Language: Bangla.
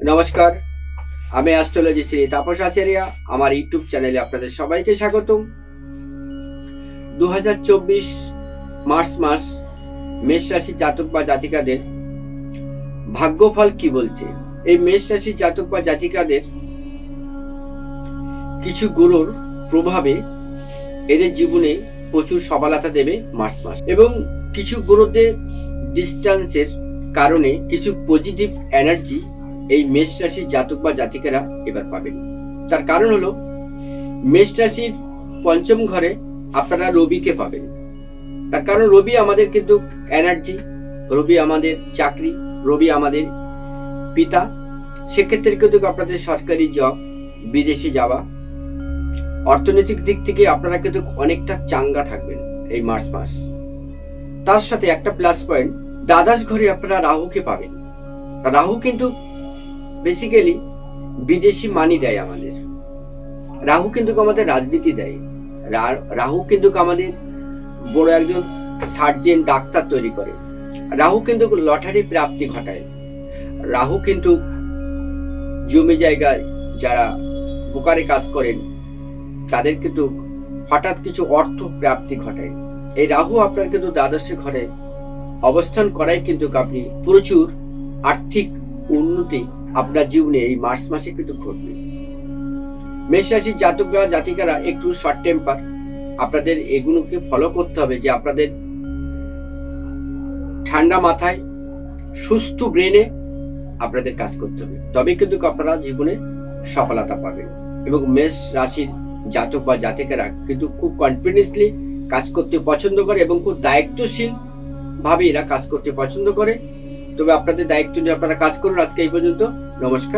নমস্কার, আমি অ্যাস্ট্রোলজি শ্রী তাপস আচার্য। আমার ইউটিউব চ্যানেলে আপনাদের সবাইকে স্বাগতম। দু হাজার চব্বিশ মার্চ মাস, মেষ রাশি জাতক বা জাতিকাদের ভাগ্যফল কি বলছে? এই মেষ রাশি জাতক বা জাতিকাদের কিছু গুরুর প্রভাবে এদের জীবনে প্রচুর সফলতা দেবে মার্চ মাস। এবং কিছু গুরুদের ডিস্টেন্সের কারণে কিছু পজিটিভ এনার্জি এই মেষ রাশির জাতক বা জাতিকারা এবার পাবেন। তার কারণ হলো, মেষ রাশির পঞ্চম ঘরে আপনারা রবিকে পাবেন। তার কারণ রবি আমাদের কিন্তু এনার্জি রবি আমাদের চাকরি, রবি আমাদের পিতা। সেক্ষেত্রে কিন্তু আপনাদের সরকারি জব বিদেশে যাওয়া, অর্থনৈতিক দিক থেকে আপনারা কিন্তু অনেকটা চাঙ্গা থাকবেন এই মার্চ মাস। তার সাথে একটা প্লাস পয়েন্ট দ্বাদশ ঘরে আপনারা রাহুকে পাবেন। রাহু কিন্তু বেসিক্যালি বিদেশি মানি দেয় আমাদের। রাহু কিন্তু আমাদের রাজনীতি দেয়। রাহু কিন্তু আমাদের বড় একজন সার্জেন ডাক্তার তৈরি করে। রাহু কিন্তু লটারি প্রাপ্তি ঘটায়। রাহু কিন্তু জমি জায়গায় যারা বোকারে কাজ করেন, তাদের কিন্তু হঠাৎ কিছু অর্থ প্রাপ্তি ঘটায়। এই রাহু আপনার কিন্তু দ্বাদশ ঘরে অবস্থান করাই কিন্তু আপনি প্রচুর আর্থিক উন্নতি আপনার জীবনে এই মার্চ মাসে কিন্তু ঘটবে। মেষ রাশির জাতক বা জাতিকারা একটু শর্ট টেম্পার আপনাদের এগুলোকে ফলো করতে হবে যে আপনাদের ঠান্ডা মাথায়, সুস্থ ব্রেনে আপনাদের কাজ করতে হবে। তবে কিন্তু আপনারা জীবনে সফলতা পাবেন। এবং মেষ রাশির জাতক বা জাতিকারা কিন্তু খুব কনফিডেন্সলি কাজ করতে পছন্দ করে এবং খুব দায়িত্বশীল ভাবে এরা কাজ করতে পছন্দ করে। তবে আপনাদের দায়িত্ব নিয়ে আপনারা কাজ করুন আজকে এই পর্যন্ত। নমস্কার।